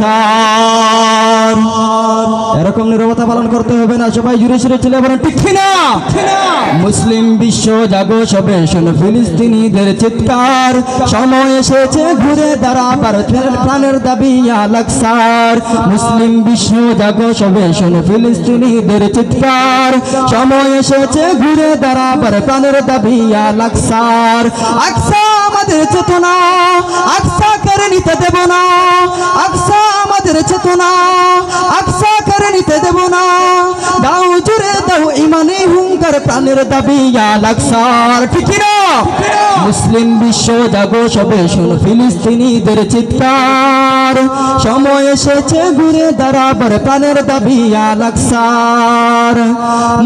الأبصار এরকম নিরবতা পালন করতে হবে না, সবাই জুড়ে সুরে চলে বলেন, ঠিক না মুসলিম বিশ্ব জাগো সবে শোনো ফিলিস্তিনিদের চিৎকার। সময় এসেছে ঘুরে দাঁড়াবার প্রাণের দাবি লাকসার মুসলিম বিশ্ব জাগো সবে শোনো ফিলিস্তিনিদের চিৎকার। সময় এসেছে ঘুরে দাঁড়াবার, প্রাণের দাবি লাকসার আকসা আমাদের চেতনা, আকসা করে নিতে দেব না। আকসা আমাদের চেতনা, আকসা করে নিতে দেব না। দাও জুড়ে দাও ইমানে হুঙ্কার প্রাণের দাবি লাকসার। ঠিক না মুসলিম বিশ্ব জাগো সবে শোনো, ফিলিস্তিনিদের চিৎকার। সময় এসেছে ঘুরে দাঁড়াবার প্রাণের দাবি লাকসার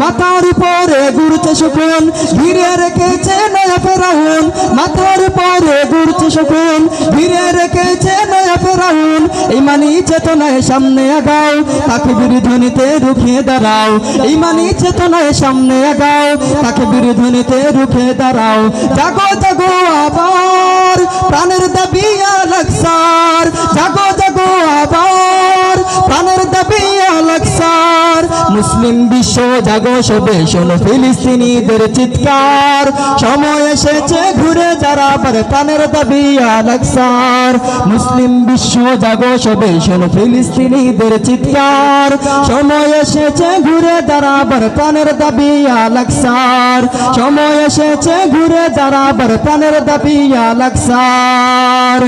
মাথার উপরে ঘুরছে শকুন, ঘিরে রেখেছে নয়া ফেরাউন। মাথার উপরে ঘুরছে শকুন, ঘিরে রেখেছে নয়া ফেরাউন। ইমানি চেতনায় সামনে আগাও, তাকে বিরোধনীতে রুখে দাঁড়াও। ইমানি চেতনায় সামনে আগাও, তাকে বিরোধনীতে রুখে দাঁড়াও। জাগো জাগো আবার প্রাণের দাবি লাকসার জাগো জাগো আবার প্রাণের দাবি লাকসার মুসলিম বিশ্ব জাগো সবে। শোনো ফিলিস্তিনিদের চিৎকার। সময় এসেছে ঘুরে যারা আবার প্রাণের দাবি লাকসার মুসলিম বিশ্ব জাগো সবে। শোনো ফিলিস্তিনিদের চিৎকার। সময় এসেছে ঘুরে দাঁড়াবার প্রাণের দাবি লাকসার সময় এসেছে ঘুরে দাঁড়াবার প্রাণের দাবি লাকসার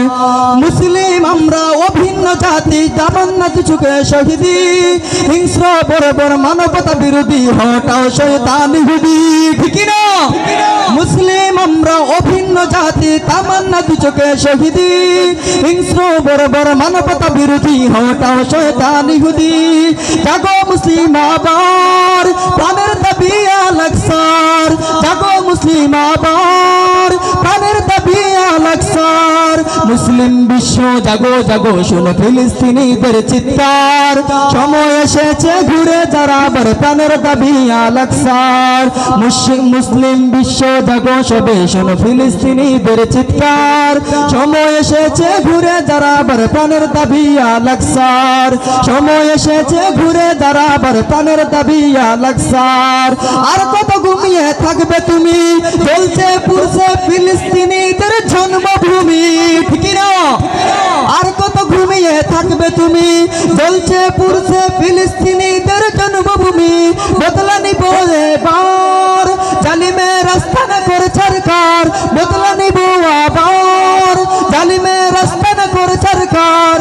মুসলিম আমরা অভিন্ন জাতি, তামান্না চুকে শহীদি। হিংস্র বরাবর মানবতা বিরোধী হটাও শয়তান হুদি ঠিক না? মুসলিম আমরা অভিন্ন জাতি, তামান্না চোখে শহীদি। হিংস্র, বরাবর মানবতা বিরোধী হটাও শয়তান হুদি জাগো মুসলিম আবার, প্রাণের দাবি লাকসার জাগো মুসলিম আবার, প্রাণের দাবি মুসলিম বিশ্ব জাগো জাগো, শোনো ফিলিস্তিনিদের চিৎকার। সময় এসেছে ঘুরে দাঁড়াবার প্রাণের দাবি লাকসার মুসলিম বিশ্ব জাগো সবে, শোনো ফিলিস্তিনিদের চিৎকার। সময় এসেছে ঘুরে দাঁড়াবার প্রাণের দাবি লাকসার সময় এসেছে ঘুরে দাঁড়াবার প্রাণের দাবি লাকসার আর কত ঘুমিয়ে থাকবে তুমি? চলছে পুরুষে ফিলিস্তিনিদের জন্মভূমি আর কত ঘুমিয়ে থাকবে তুমি? চলছে পুরুষে ফিলিস্তিনিদের জন্মভূমি। বদলা নিব এবার। জালিমে রাস্তা না করে সরকার। বদলা নিব আবার। জালিমে রাস্তা না করে সরকার।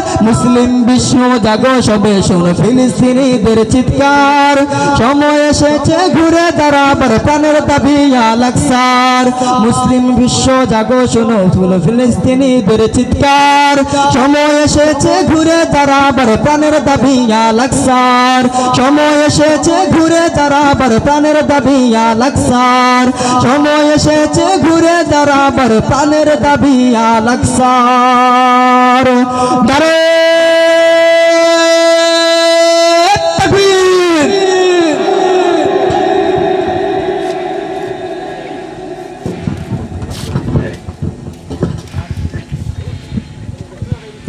মুসলিম বিশ্ব জাগো সবে শোনো ফিলিস্তিনিদের চিৎকার। সময় এসেছে ঘুরে দাঁড়াবার প্রাণের দাবি লাকসার মুসলিম বিশ্ব জাগো শোনো ফুলো ফিলিস্তিনিদের চিৎকার। সময় এসেছে ঘুরে দাঁড়াবার প্রাণের দাবি লাকসার সময় এসেছে ঘুরে দাঁড়াবার প্রাণের দাবি লাকসার সময় এসেছে ঘুরে দাঁড়াবার প্রাণের দাবি লাকসার দাঁড়ে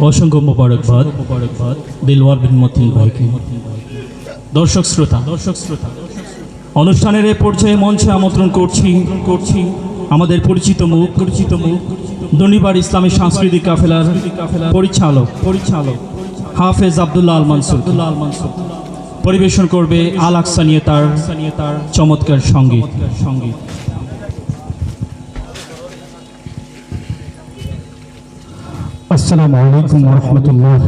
অসংখ্য মোবারকবাদ মোবারকবাদ দিলওয়ার বিন মতিন ভাইকে। দর্শক শ্রোতা দর্শক শ্রোতা অনুষ্ঠানের এ পর্যায়ে মঞ্চে আমন্ত্রণ করছি করছি আমাদের পরিচিত মুখ পরিচিত মুখ দনিবার ইসলামী সাংস্কৃতিক কাফেলার পরিচালক পরিচালক হাফেজ আব্দুল্লাহ আল মানসুর আল মানসুর পরিবেশন করবে আল আকসা নিয়ে তার তার চমৎকার সংগীত সংগীত। আসসালামু আলাইকুম রহমতুল্লাহ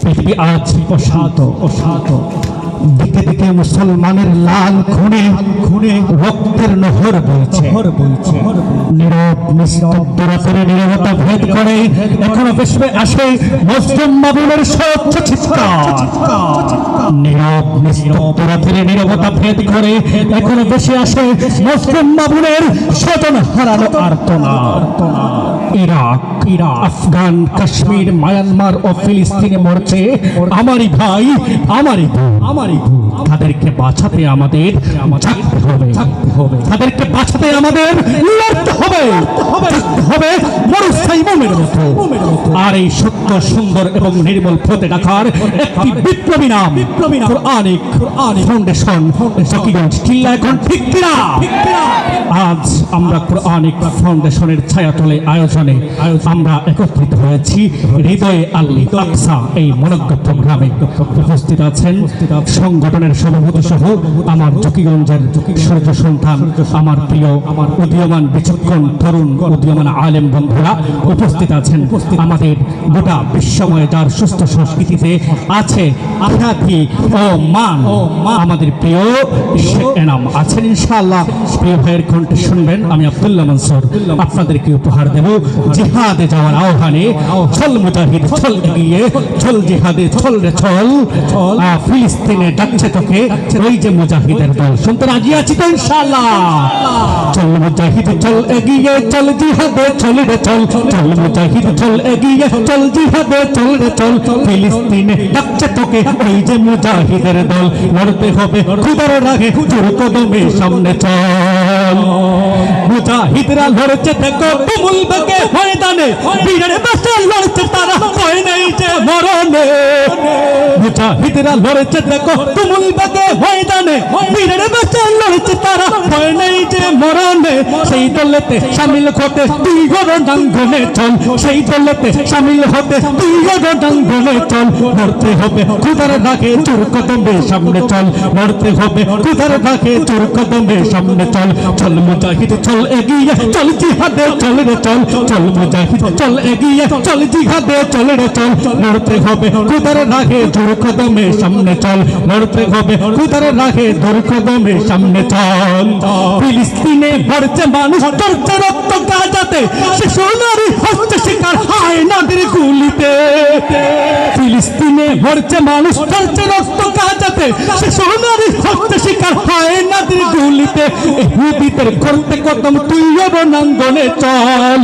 পৃথিবী আজ অশান্ত অশান্ত দিকে দিকে মুসলমানের লাল খুনে খুনে রক্তের নহর বইছে। বইছে। নীরব নীরবতা ভেদ করে এখনও বেশবে আসে মুসলিম চিৎকার। নীরব রাতের নীরবতা ভেদ করে এখনও বেশি আসে মুসলিম বাবুলের স্বজন হারানো আর্তনাদ। Iraq Iraq Afghan Kashmir Myanmar ও ফিলিস্তিনে মরছে আমারই ভাই আমারই আমারই তাদেরকে বাঁচাতে আমাদের হবে। তাদেরকে বাঁচাতে আমাদের লড়তে হবে। হবে। মরুস্থায়ী মোমের মতো। আর এই সত্য সুন্দর এবং নির্মল পথে রাখার একটি বিপ্লবী নাম বিপ্লবী নাম। ফাউন্ডেশন সকিগঞ্জ চিল্লা এখন ঠিক কিনা? আজ আমরা কোরআনিক ফাউন্ডেশনের ছায়াতলে আয়োজনে আমরা একত্রিত হয়েছি। হৃদয়ে আল্লি আকসা এই মনজ্ঞ প্রোগ্রামে উপস্থিত আছেন। সংগঠনের সভাপতি সহ আমার জকিগঞ্জের সূর্য সন্তান আমার প্রিয় আমার উদীয়মান বিচক্ষণ তরুণ উদীয়মান আলেম বন্ধুরা উপস্থিত আছেন আমাদের গোটা বিশ্বময় যার সুস্থ সংস্কৃতিতে আছে আধ্যাত্মি ও মান আমাদের প্রিয় এনাম আছেন ইনশাআল্লাহ। প্রিয় ভাইয়ের কণ্ঠে শুনবেন আমি আব্দুল্লাহ মনসুর। আপনাদেরকে উপহার দেব জিহাদে যাওয়ার আহ্বানে। চল মুজাহিদ চল এগিয়ে চল জিহাদে চল রে আহ, ফিলিস্তিনে ডাকছে তোকে ওই যে মুজাহিদের দল। শুনতে রাজি আছি তো ইনশাআল্লাহ। চল মুজাহিদ চল এগিয়ে। চল জিহাদে, চল রে চল। চল মুজাহিদ, চল এগিয়ে চল জিহাদে, চল রে চল। ফিলিস্তিনে ডাকছে তোকে ওই যে মুজাহিদের দল। লড়তে হবে খুদার রাগে জোর কদমে সামনে চল। মুজাহিদরা লড়ছে দেখো তুমুল বেগে ময়দানে বীরের বেশে লড়ছে তারা ভয় নেই যে মরণে মুজাহিদরা লড়ছে দেখো তুমুল বেগে ময়দানে বীরের বেশে লড়ছে তারা ভয় নেই যে মরণে সেই দলেতে শামিল হতে তুই গরডাঙ্গনে চল সেই দলেতে শামিল হতে তুই গরডাঙ্গনে চল লড়তে হবে খুদার ডাকে চোর কদমে সামনে চল লড়তে হবে খুদার ডাকে চোর কদমে সামনে চল চল মুজাহিদ চল চল এগিয়ে ফিলিস্তিনে ভরছে মানুষ করছে রক্ত গাজাতে। শিশু নারী হচ্ছে শিকার হায় নাদের গুলিতে। ফিলিস্তিনে ভরছে মানুষ করছে রক্ত গাজাতে। শিশু নারী হচ্ছে শিকার হায় নাদের গুলিতে। হুদিদের করতে তুই রণাঙ্গনে চল।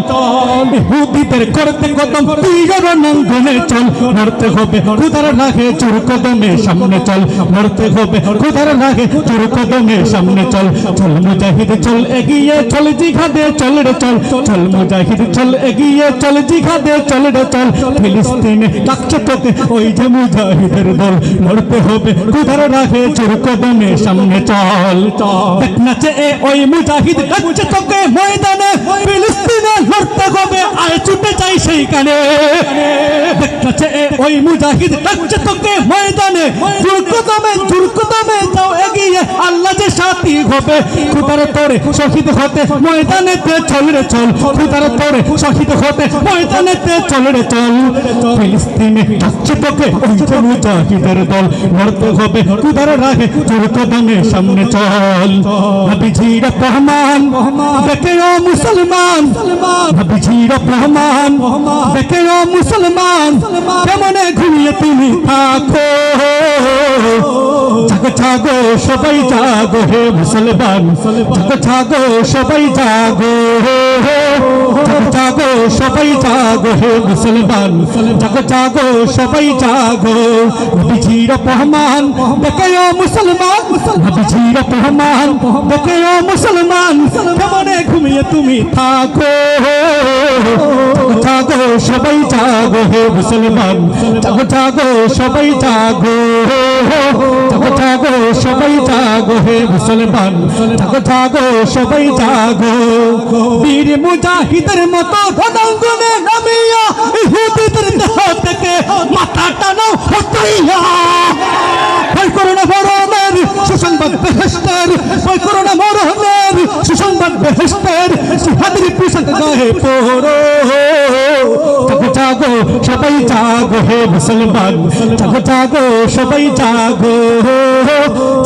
হুদিদের করতে কদম তুই রণাঙ্গনে চল লড়তে হবে খুদার রাখে চোর কদমে সামনে চল লড়তে হবে খুদার রাখে চোর কদমে সামনে চল চল মুজাহিদ, চল এগিয়ে, চল জিহাদে, চল রে চল চল মুজাহিদ, চল এগিয়ে, চল জিহাদে, চল রে চল, ফিলিস্তিনে ডাকছে তোকে ওই যে মুজাহিদের দল লড়তে হবে খুদার রাখে চোর কদমে সামনে চল দেখ নাচে ওই মুজাহিদ, ডাকছে তোকে ময়দানে, ফিলিস্তিনে লড়তে হবে আয় ছুটে চাই সেইখানে। দেখ নাচে এ ওই মুজাহিদ ডাকছে তোকে ময়দানে। দুর্গদমে দুর্গদমে যাও এগিয়ে। আল্লাহ যে সাথী হবে খুদার তোরে শহীদ হতে, ময়দানেতে চল রে চল। খুদার তোরে শহীদ হতে, ময়দানেতে চল রে চল। ফিলিস্তিনে যাচ্ছে তোকে ওই যে মুজাহিদের দল। লড়তে হবে খুদার রাহে চোর কদমে সামনে চল। নবীজির রহমান দেখে ও মুসলমান। নবীজির রহমান দেখে ও মুসলমান। কেমনে ঘুমিয়ে তুমি থাকো? জাগো জাগো, সবাই জাগো হে মুসলমান জাগো, সবাই জাগো জাগো, সবাই জাগো, হে মুসলমান জাগো, সবাই জাগো। নবীজির রহমান দেখে ও মুসলমান, নবীজির রহমান দেখে ও মুসলমান কেমনে ঘুমিয়ে তুমি থাকো। জাগো, সবাই জাগো, হে মুসলমান জাগো জাগো, সবাই জাগো। জাগো, সবাই জাগো, হে মুসলমান। জাগো জাগো সবাই জাগো বীর মুজাহিদের মতো রণাঙ্গনে নামিয়া ইহুদিদের থেকে মাথা টানো হতাইয়া ভয় করো না সুসংবাদ বেহেস্তের, ভয় করো না সুসংবাদ বেহেস্তের জিহাদের পিছন গায়ে পড়ো। জাগো, সবাই জাগো হে মুসলমান। জাগো জাগো, সবাই জাগো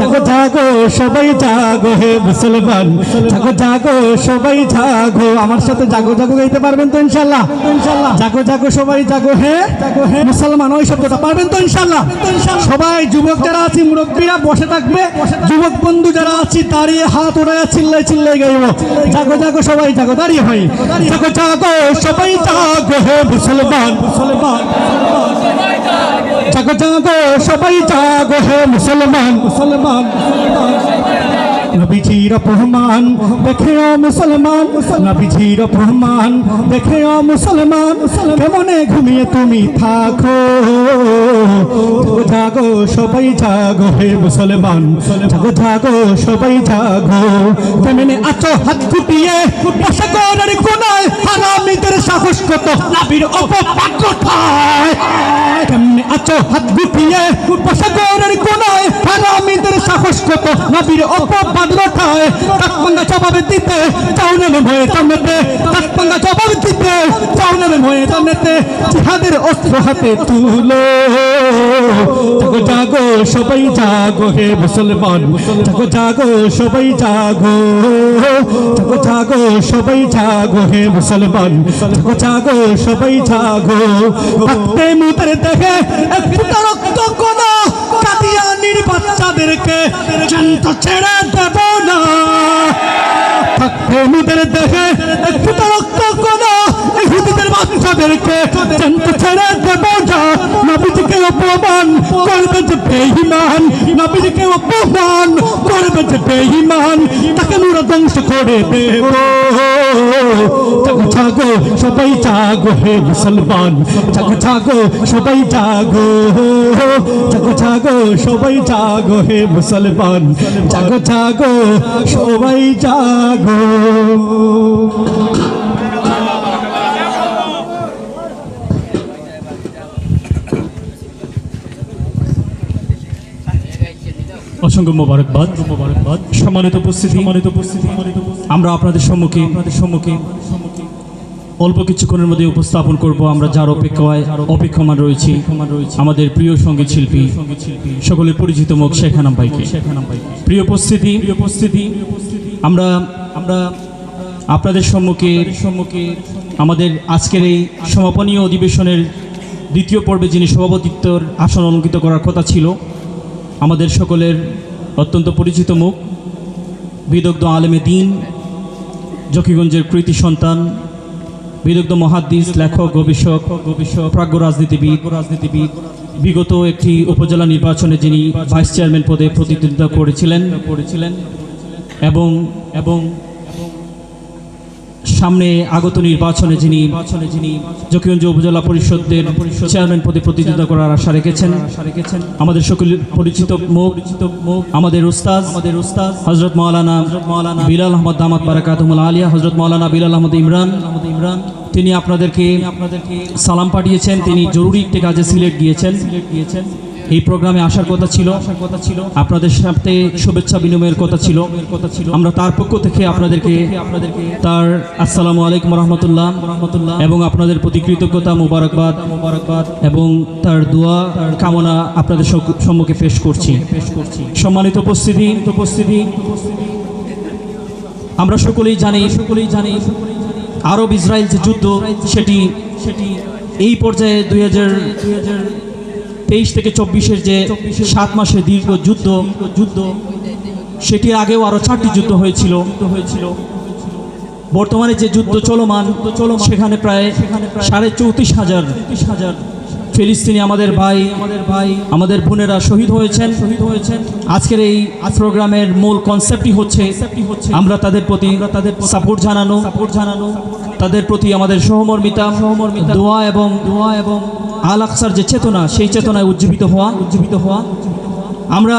জাগো জাগো, সবাই জাগো হে মুসলমান। জাগো জাগো, সবাই জাগো। আমার সাথে জাগো জাগো গাইতে পারবেন তো ইনশাল্লাহ ইনশাল্লাহ জাগো জাগো, সবাই জাগো হে। জাগো হে মুসলমান, ওই শব্দটা পারবেন তো ইনশাল্লাহ সবাই যুবক যারা আছি, মুরব্বীরা বসে থাকবে। যুবক বন্ধু যারা আছি দাঁড়িয়ে হাত ওড়ায় চিল্লাই চিল্লাই গাইব। জাগো জাগো, সবাই জাগো, দাঁড়িয়ে হয়। জাগো জাগো, সবাই জাগো হে মুসলমান। মুসলমান জাগো জাগো সবাই জাগো হে মুসলমান মুসলমান। নবীজির অপমান দেখেও মুসলমান। নবীজির অপমান দেখেও মুসলমান। কেমনে ঘুমিয়ে তুমি থাকো? জাগো সবাই জাগো হে মুসলমান। জাগো জাগো, সবাই জাগো। কেমনে আছো হাত কুটিয়ে বসে কোনায় হারামিদের সাহস কত? নাবির কোথায়? কেমনে আছো হাত গুটিয়ে বসে করার কোনায় হারামিদের সাহস কত? নাবির অপবাদ কোথায় কাকপাঙ্গা জবাব দিতে চাও না ভয়ে তামনেতে কাকপাঙ্গা জবাব দিতে চাও না ভয়ে তামনেতে জিহাদের অস্ত্র হাতে তুলো। জাগো জাগো, সবাই জাগো হে মুসলমান। জাগো জাগো, সবাই জাগো। জাগো জাগো, সবাই জাগো হে মুসলমান। জাগো জাগো, সবাই জাগো। ভক্তে মুদের দেখে একটু রক্ত কোনা কাদিয়ানির বাচ্চাদেরকে জান্ত ছেড়ে দেব না। থাকতে মুদের দেখে একটু রক্ত কোনা ইহুদিদের বাচ্চাদেরকে জান্ত ছেড়ে দেব না। নবীজিকে অপমান করবে যে বেঈমান। নবীজিকে অপমান করবে তাকে নুরা ধ্বংস করে দেব। জাগো জাগো সবাই জাগো হে মুসলমান। জাগো জাগো সবাই জাগো জাগো জাগো সবাই জাগো হে মুসলমান। জাগো জাগো সবাই জাগো অসংখ্য মোবারকবাদ। মোবারকবাদ সম্মানিত উপস্থিতি। সম্মানিত উপস্থিতি আমরা আপনাদের সম্মুখে আপনাদের সম্মুখে অল্প কিছুক্ষণের মধ্যে উপস্থাপন করব। আমরা যার অপেক্ষায় অপেক্ষমান রয়েছি, আমাদের প্রিয় সংগীত শিল্পী, সকলের পরিচিত মুখ শেখানাম ভাইকে। প্রিয় উপস্থিতি উপস্থিতি আমরা আমরা আপনাদের সম্মুখে সম্মুখে আমাদের আজকের এই সমাপনীয় অধিবেশনের দ্বিতীয় পর্বে যিনি সভাপতিত্বর আসন অলঙ্কিত করার কথা ছিল আমাদের সকলের অত্যন্ত পরিচিত মুখ, বিদগ্ধ আলেমে দিন, জকিগঞ্জের কৃতি সন্তান, বিদগ্ধ মহাদ্দিস, লেখক, গবেষক গবেষক প্রাজ্ঞ রাজনীতিবিদ রাজনীতিবিদ বিগত একটি উপজেলা নির্বাচনে যিনি ভাইস চেয়ারম্যান পদে প্রতিদ্বন্দ্বিতা করেছিলেন করেছিলেন এবং এবং সামনে আগত নির্বাচনে যিনি যিনি জকিগঞ্জ উপজেলা পরিষদের চেয়ারম্যান পদে প্রতিদ্বন্দ্বিতা করার আশা রেখেছেন। আমাদের সকলের পরিচিত মুখ, আমাদের উস্তাদ আমাদের উস্তাদ হজরত মাওলানা মাওলানা বিলাল আহমদ দামাত বারাকাতুমুল আলিয়া হজরত মাওলানা বিলাল আহমদ ইমরান ইমরান তিনি আপনাদেরকে আপনাদেরকে সালাম পাঠিয়েছেন। তিনি জরুরি একটি কাজে সিলেট গিয়েছেন সিলেট গিয়েছেন। এই প্রোগ্রামে আসার কথা ছিল। কথা ছিল আপনাদের সাথে শুভেচ্ছা বিনিময়ের কথা ছিল। কথা ছিল আমরা তার পক্ষ থেকে আপনাদেরকে আপনাদেরকে তার আসসালামু আলাইকুম রহমতুল্লাহ রহমতুল্লাহ এবং আপনাদের প্রতি কৃতজ্ঞতা মুবারকবাদ মুবারকবাদ এবং তার দোয়া, কামনা আপনাদের সম্মুখে পেশ করছি। পেশ করছি সম্মানিত উপস্থিতি উপস্থিতি আমরা সকলেই জানি সকলেই জানি আরব ইসরায়েল যে যুদ্ধ সেটি সেটি এই পর্যায়ে দুই হাজার তেইশ থেকে চব্বিশের যে সাত মাসের দীর্ঘ যুদ্ধ যুদ্ধ সেটির আগেও আরও চারটি যুদ্ধ হয়েছিল। হয়েছিল বর্তমানে যে যুদ্ধ চলমান চলমান সেখানে প্রায় সাড়ে চৌত্রিশ হাজার হাজার ফিলিস্তিনি আমাদের ভাই আমাদের ভাই আমাদের বোনেরা শহীদ হয়েছেন। শহীদ হয়েছেন। আজকের এই প্রোগ্রামের মূল কনসেপ্টই হচ্ছে আমরা তাদের প্রতি আমরা তাদের সাপোর্ট জানানো সাপোর্ট জানানো তাদের প্রতি আমাদের সহমর্মিতা সহমর্মিতা দোয়া এবং দোয়া এবং আল আকসার যে চেতনা সেই চেতনায় উজ্জীবিত হওয়া উজ্জীবিত হওয়া। আমরা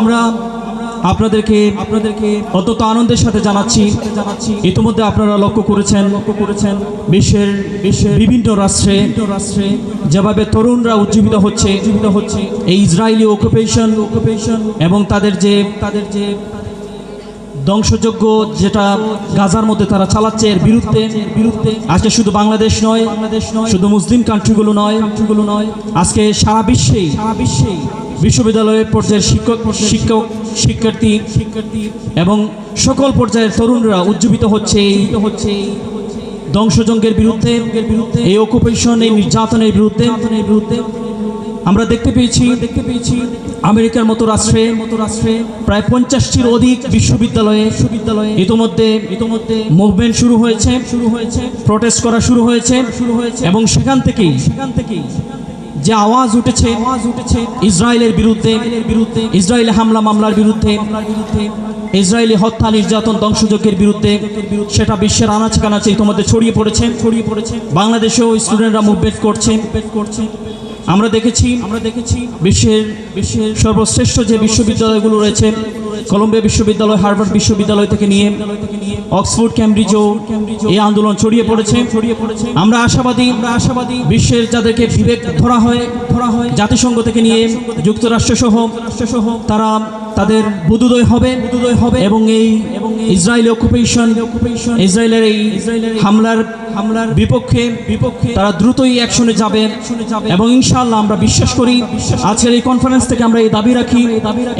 আমরা আপনাদেরকে আপনাদেরকে অত্যন্ত আনন্দের সাথে জানাচ্ছি। ইতিমধ্যে আপনারা লক্ষ্য করেছেন লক্ষ্য করেছেন বিশ্বের বিশ্বের বিভিন্ন রাষ্ট্রে রাষ্ট্রে যেভাবে তরুণরা উজ্জীবিত হচ্ছে উজ্জীবিত হচ্ছে এই ইসরায়েলি অকুপেশন অকুপেশন এবং তাদের যে তাদের যে ধ্বংসযোগ্য যেটা গাজার মধ্যে তারা চালাচ্ছে এর বিরুদ্ধে বিরুদ্ধে আজকে শুধু বাংলাদেশ নয় বাংলাদেশ নয় শুধু মুসলিম কান্ট্রিগুলো নয় কান্ট্রিগুলো নয় আজকে সারা বিশ্বেই সারা বিশ্বেই বিশ্ববিদ্যালয়ের পর্যায়ের শিক্ষক শিক্ষক শিক্ষার্থী শিক্ষার্থী এবং সকল পর্যায়ের তরুণরা উজ্জীবিত হচ্ছে। হচ্ছে। ধ্বংসজঙ্গের বিরুদ্ধে, এই অকুপেশন এই নির্যাতনের বিরুদ্ধে বিরুদ্ধে আমরা দেখতে পেয়েছি। দেখতে পেয়েছি আমেরিকার মতো রাষ্ট্রে মতো রাষ্ট্রে প্রায় পঞ্চাশটির অধিক বিশ্ববিদ্যালয়ে বিশ্ববিদ্যালয়ে ইতোমধ্যে ইতোমধ্যে মুভমেন্ট শুরু হয়েছে শুরু হয়েছে প্রটেস্ট করা শুরু হয়েছে শুরু হয়েছে এবং সেখান থেকেই সেখান থেকেই যে আওয়াজ উঠেছে আওয়াজ উঠেছে ইসরায়েলের বিরুদ্ধে বিরুদ্ধে ইসরায়েল হামলা মামলার বিরুদ্ধে, ইসরায়েলি হত্যা নির্যাতন ধ্বংসযজ্ঞের বিরুদ্ধে, সেটা বিশ্বের আনাচে কানাচে তোমাদের ছড়িয়ে পড়েছে। ছড়িয়ে পড়েছে বাংলাদেশেও স্টুডেন্টরা মুভমেন্ট করছে করছে। আমরা দেখেছি আমরা দেখেছি বিশ্বের বিশ্বের সর্বশ্রেষ্ঠ যে বিশ্ববিদ্যালয়গুলো রয়েছে কলম্বিয়া বিশ্ববিদ্যালয় হার্ভার্ড বিশ্ববিদ্যালয় থেকে নিয়ে অক্সফোর্ড ক্যামব্রিজও এই আন্দোলন ছড়িয়ে পড়েছে। ছড়িয়ে পড়েছে। আমরা আশাবাদী আমরা আশাবাদী বিশ্বের যাদেরকে বিবেক ধরা হয় ধরা হয় জাতিসংঘ থেকে নিয়ে যুক্তরাষ্ট্র সহ রাষ্ট্রসহ তারা তাদের বুদুদয় হবে বুদুদয় হবে এবং এই এবং ইসরায়েলি অকুপেশন অকুপেশন ইসরায়েলের এই ইসরায়েলের হামলার হামলার বিপক্ষে বিপক্ষে তারা দ্রুতই অ্যাকশনে যাবে এবং ইনশাআল্লাহ আমরা বিশ্বাস করি আজকের এই কনফারেন্স থেকে আমরা এই দাবি রাখি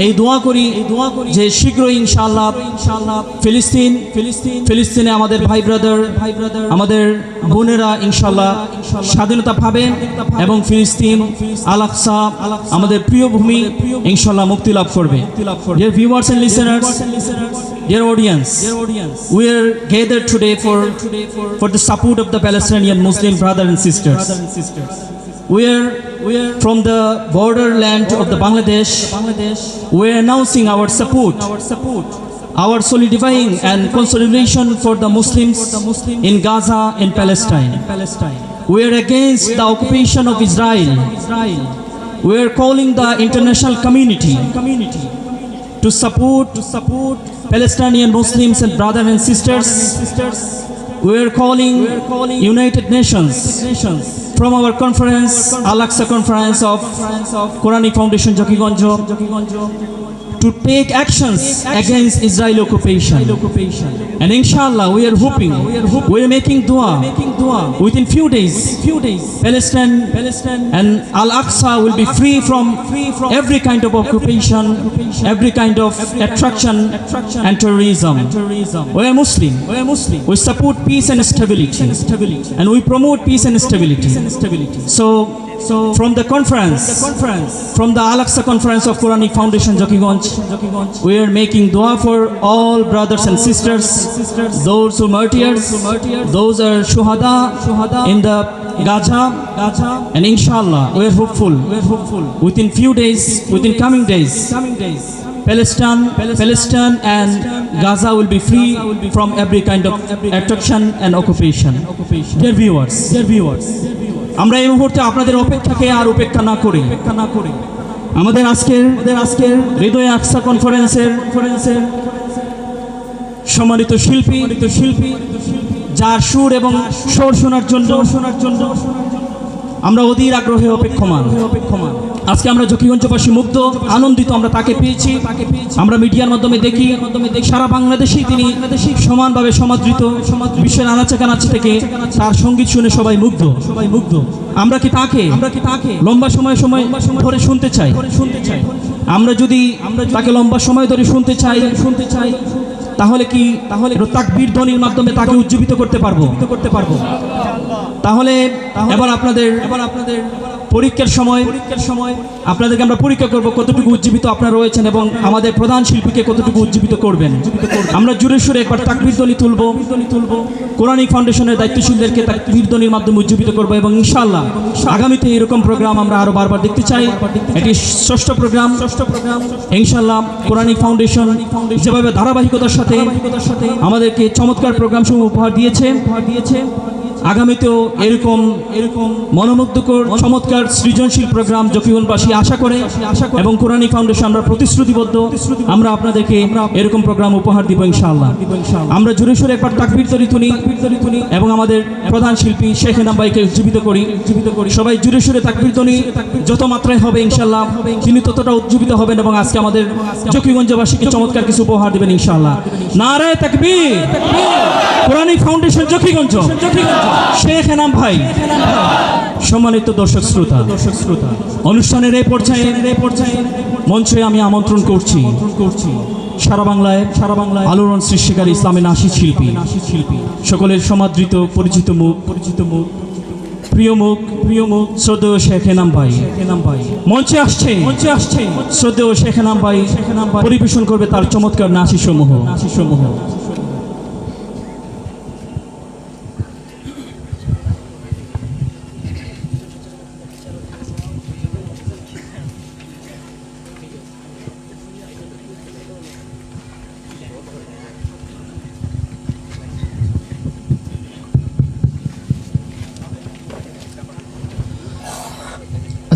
এই দোয়া করি দোয়া করি যে শীঘ্রই ইনশাআল্লাহ ইনশাআল্লাহ ফিলিস্তিন ফিলিস্তিন ফিলিস্তিনে আমাদের ভাই ব্রাদার ভাই ব্রাদার আমাদের বোনেরা ইনশাআল্লাহ স্বাধীনতা পাবে এবং ফিলিস্তিন আল আকসা আমাদের প্রিয় ভূমি ইনশাআল্লাহ মুক্তি লাভ করবে। Dear viewers and listeners, dear audience, we are gathered today for, for the support of the Palestinian Muslim brothers and sisters. We are, we are from the borderland of the Bangladesh. We are announcing our support, our solidifying and consolidation for the Muslims in Gaza and Palestine. We are against the occupation of Israel. We are calling the international community to support to support Palestinian Muslims and brothers and sisters. We are calling United Nations from our conference, Al-Aqsa Conference of Qurani Foundation Jokigonjo to take actions against Israel occupation. And inshallah, we are hoping, we are making dua. Within few days, few days, Palestine, Palestine, and Al Aqsa will be free from every kind of occupation, every kind of attraction and terrorism. We are Muslim. We are Muslim. We support peace and stability, and we promote peace and stability. So. So from the conference, from the Al-Aqsa conference of Quranic Foundation Jokiganj, we are making dua for all brothers and sisters, those who martyrs, those are shuhada in the Gaza, and inshallah we are hopeful. We are hopeful. Within few days, within coming days, Palestine, Palestine and Gaza will be free from every kind of attraction and occupation. Dear viewers, dear viewers, আমরা এই মুহূর্তে আপনাদের অপেক্ষাকে আর উপেক্ষা না করি, উপেক্ষা না করি। আমাদের আজকের আমাদের আজকের হৃদয় আকসা কনফারেন্সের কনফারেন্সের সম্মানিত শিল্পী শিল্পী, যার সুর এবং সুর শোনার জন্য শোনার জন্য আমরা অধীর আগ্রহে অপেক্ষমান। অপেক্ষমান আজকে আমরা জকিগঞ্জবাসী মুগ্ধ, আনন্দিত আমরা তাকে পেয়েছি। আমরা মিডিয়ার মাধ্যমে দেখি, সারা বাংলাদেশেই তিনি সমানভাবে সমাদৃত, বিশ্বের আনাচে কানাচে থেকে তার সংগীত শুনে সবাই মুগ্ধ। সবাই মুগ্ধ আমরা কি তাকে আমরা কি তাকে লম্বা সময় সময় ধরে শুনতে চাই? শুনতে চাই আমরা যদি আমরা তাকে লম্বা সময় ধরে শুনতে চাই শুনতে চাই তাহলে কি তাহলে তাকবীর ধ্বনির মাধ্যমে তাকে উজ্জীবিত করতে পারব করতে পারব? তাহলে, এবার আপনাদের এবার আপনাদের পরীক্ষার সময় পরীক্ষার সময় আপনাদেরকে আমরা পরীক্ষা করব কতটুকু উজ্জীবিত আপনারা রয়েছেন এবং আমাদের প্রধান শিল্পীকে কতটুকু উজ্জীবিত করবেন। আমরা জুড়ে সুরে একবার তাকবীর ধ্বনি তুলব। ধ্বনি তুলব কোরআনিক ফাউন্ডেশনের দায়িত্বশীলদেরকে তাকবীর ধ্বনির মাধ্যমে উজ্জীবিত করব এবং ইনশাআল্লাহ আগামীতে এরকম প্রোগ্রাম আমরা আরও বারবার দেখতে চাই। এটি ষষ্ঠ প্রোগ্রাম। ষষ্ঠ প্রোগ্রাম ইনশাআল্লাহ কোরআনিক ফাউন্ডেশন যেভাবে ধারাবাহিকতার সাথে আমাদেরকে চমৎকার প্রোগ্রাম সমূহ উপহার দিয়েছে উপহার দিয়েছে। আগামীতেও এরকম এরকম মনোমুগ্ধকর, চমৎকার সৃজনশীল প্রোগ্রাম জকিগঞ্জবাসী আশা করে এবং কোরআনী ফাউন্ডেশন আমরা প্রতিশ্রুতিবদ্ধ। আমরা আপনাদেরকে এরকম প্রোগ্রাম উপহার দিব ইনশাআল্লাহ। আমরা জোরে সোরে একবার তাকবীর তরি তুনি এবং আমাদের প্রধান শিল্পী শেখ এনাম ভাইকে উজ্জীবিত করি। উজ্জীবিত করি সবাই জুড়ে সুরে তাকবীর তনি যত মাত্রায় হবে ইনশাআল্লাহ তিনি ততটা উজ্জীবিত হবেন এবং আজকে আমাদের জকিগঞ্জবাসীকে চমৎকার কিছু উপহার দেবেন ইনশাআল্লাহ। নারায় তাকবীর! কোরআনী ফাউন্ডেশন জকিগঞ্জ জকিগঞ্জ। শেখ এনাম ভাই। সম্মানিত দর্শক শ্রোতা দর্শক শ্রোতা অনুষ্ঠানের এই পর্যায়ে মঞ্চে আমি আমন্ত্রণ করছি করছি সারা বাংলায় সারা বাংলায় আলোড়ন সৃষ্টিকারী ইসলামী নাসিদ শিল্পী নাসিদ শিল্পী সকলের সমাদৃত, পরিচিত মুখ পরিচিত মুখ প্রিয় মুখ প্রিয় মুখ শ্রদ্ধেয় শেখ এনাম ভাই। এনাম ভাই মঞ্চে আসছে মঞ্চে আসছে শ্রদ্ধেয় শেখ এনাম ভাই শেখ এনাম ভাই পরিবেশন করবে তার চমৎকার নাসি সমূহ নাসি সমূহ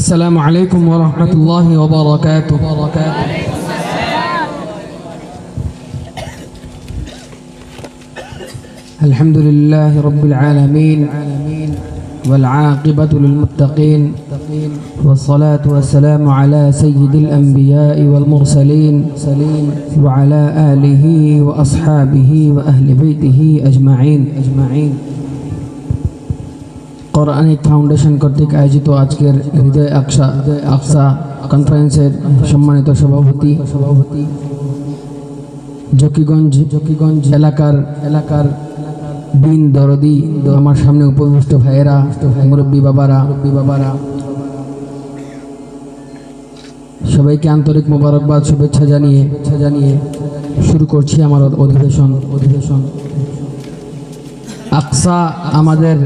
السلام عليكم ورحمة الله وبركاته. الحمد لله رب العالمين والعاقبة للمتقين والصلاة والسلام على سيد الأنبياء والمرسلين وعلى آله وأصحابه وأهل بيته أجمعين. أجمعين কোরআনিক ফাউন্ডেশন কর্তৃক আয়োজিত আজকের হৃদয় আকসা আকসা কনফারেন্সের সম্মানিত সভাপতি সভাপতি জকিগঞ্জ জকিগঞ্জ এলাকার এলাকার দিন দরদি, আমার সামনে উপবিষ্ট ভাইয়েরা, মুরব্বী বাবারা মুরব্বী বাবারা সবাইকে আন্তরিক মোবারকবাদ, শুভেচ্ছা জানিয়ে শুভেচ্ছা জানিয়ে শুরু করছি আমার অধিবেশন অধিবেশন। আকসা আমাদের